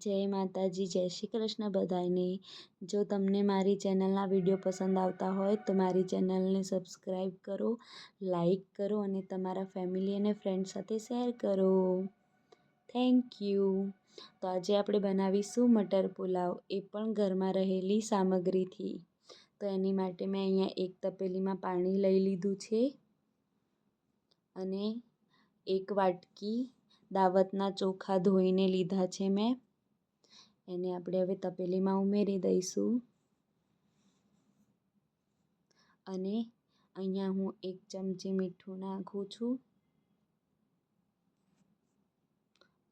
જય માતાજી, જય શ્રી કૃષ્ણ બધાને જો તમને મારી ચેનલના વીડિયો પસંદ આવતા હોય તો મારી ચેનલને સબસ્ક્રાઈબ કરો લાઈક કરો અને તમારા ફેમિલી અને ફ્રેન્ડ સાથે શેર કરો. Thank you. તો આજે આપણે બનાવીશું મટર પુલાવ. એ પણ ઘરમાં રહેલી સામગ્રીથી. તો એની માટે મેં અહીંયા એક તપેલીમાં પાણી લઈ લીધું છે અને એક વાટકી દાવતના ચોખા ધોઈને લીધા છે મેં. એને આપણે હવે તપેલીમાં ઉમેરી દઈશું. અને અહીંયા હું એક ચમચી મીઠું નાખું છું.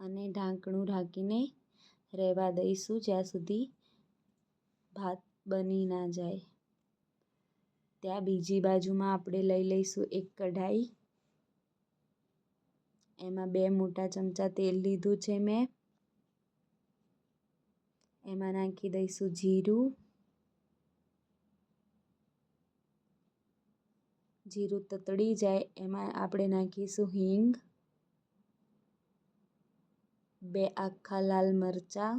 અને ઢાંકણું ઢાંકીને રહેવા દઈશું જ્યાં સુધી ભાત બની ના જાય. ત્યાં બીજી બાજુમાં આપણે લઈ લઈશું એક કઢાઈ. એમાં બે મોટા ચમચા તેલ લીધું છે મેં. એમાં નાખી દઈશું જીરું જીરું તતડી જાય એમાં આપણે નાખીશું હિંગ બે આખા લાલ મરચાં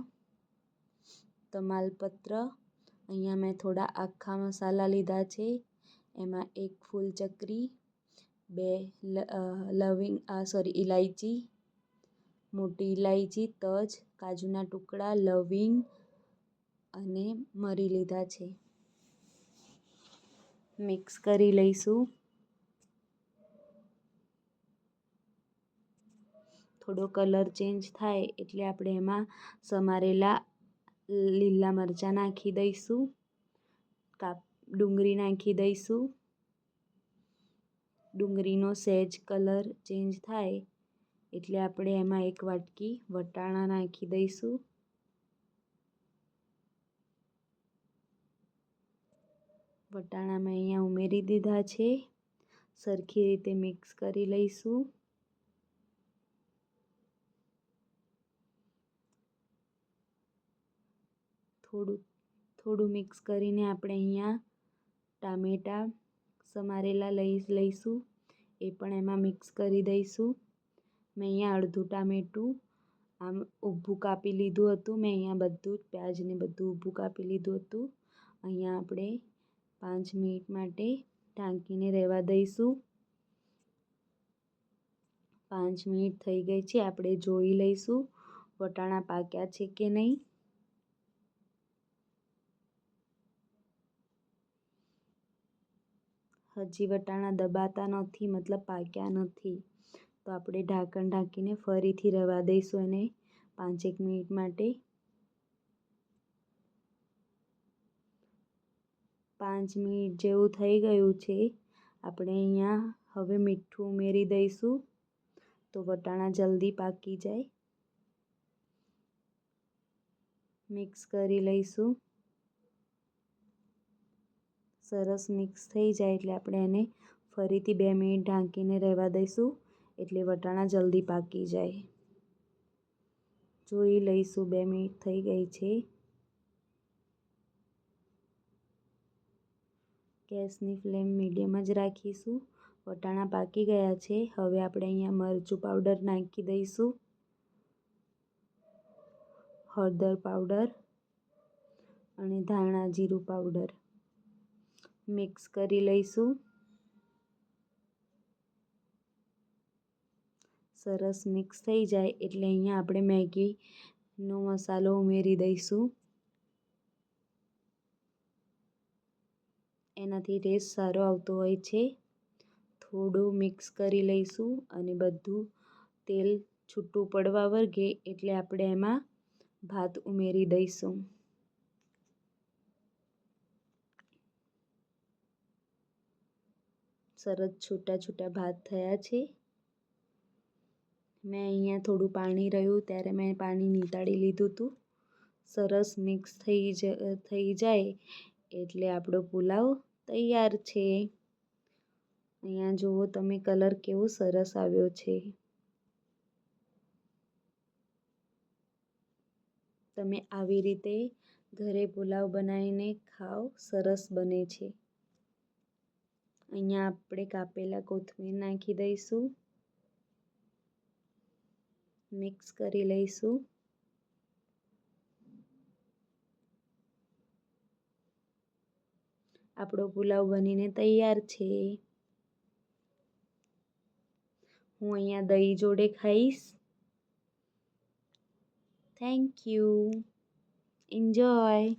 તમાલપત્ર અહીંયા મેં થોડા આખા મસાલા લીધા છે એમાં એક ફૂલ ચક્રી બે લવિંગ સોરી ઇલાયચી મોટી ઇલાયચી તજ, કાજુના ટુકડા, લવિંગ અને મરી લીધા છે. મિક્સ કરી લઈશું. થોડો કલર ચેન્જ થાય એટલે આપણે એમાં સમારેલા લીલા મરચાં નાખી દઈશું. કાપ, ડુંગળી નાખી દઈશું. ડુંગળીનો સહેજ કલર ચેન્જ થાય એટલે આપણે એમાં એક વાટકી વટાણા નાખી દઈશું. વટાણા મેં અહીંયા ઉમેરી દીધા છે. સરખી રીતે મિક્સ કરી લઈશું. થોડું થોડું મિક્સ કરીને આપણે અહીંયા ટામેટાં સમારેલા લઈ લઈશું. એ પણ એમાં મિક્સ કરી દઈશું. મેં અહીંયા અડધું ટામેટું, આમ ઊભું કાપી લીધું હતું. મેં અહીંયા બધું જ પ્યાજને બધું ઊભું કાપી લીધું હતું. અહીંયા આપણે પાંચ મિનિટ માટે ઢાંકીને રહેવા દઈશું. પાંચ મિનિટ થઈ ગઈ છે, આપણે જોઈ લઈશું વટાણા પાક્યા છે કે નહીં. હજી વટાણા દબાતા નથી, મતલબ પાક્યા નથી. તો આપણે ઢાંકણ ઢાંકીને ફરીથી રહેવા દઈશું એને પાંચેક મિનિટ માટે. પાંચ મિનિટ જેવું થઈ ગયું છે. આપણે અહીંયા હવે મીઠું ઉમેરી દઈશું તો વટાણા જલ્દી પાકી જાય. મિક્સ કરી લઈશું. સરસ મિક્સ થઈ જાય એટલે આપણે એને ફરીથી બે મિનિટ ઢાંકીને રહેવા દઈશું. એટલે વટાણા જલ્દી પાકી જાય. જોઈ લઈશું, બે મિનિટ થઈ ગઈ છે. ગેસની ફ્લેમ મીડિયમ જ રાખીશું. વટાણા પાકી ગયા છે. હવે આપણે અહીંયા મરચું પાવડર નાખી દઈશું. હળદર પાવડર અને ધાણા જીરું પાવડર મિક્સ કરી લઈશું. સરસ મિક્સ થઈ જાય એટલે અહીંયા આપણે મેગીનો મસાલો ઉમેરી દઈશું. એનાથી ટેસ્ટ સારો આવતો હોય છે. થોડું મિક્સ કરી લઈશું અને બધું તેલ છૂટું પડવા વર્ગે એટલે આપણે એમાં ભાત ઉમેરી દઈશું. સરસ છૂટા છૂટા ભાત થયા છે. મેં અહીંયા થોડું પાણી રહ્યું ત્યારે મેં પાણી નીતાળી લીધું હતું સરસ મિક્સ થઈ જ, થઈ જાય એટલે આપણો પુલાવ તૈયાર છે. અહીંયા જુઓ તમે કલર કેવો સરસ આવ્યો છે. તમે આવી રીતે ઘરે પુલાવ બનાવીને ખાઓ, સરસ બને છે. અહીંયા આપણે કાપેલા કોથમીર નાખી દઈશું. મિક્સ કરી લઈશું. આપણો પુલાવ બનીને તૈયાર છે. હું અહીંયા દહીં જોડે ખાઈશ. Thank you enjoy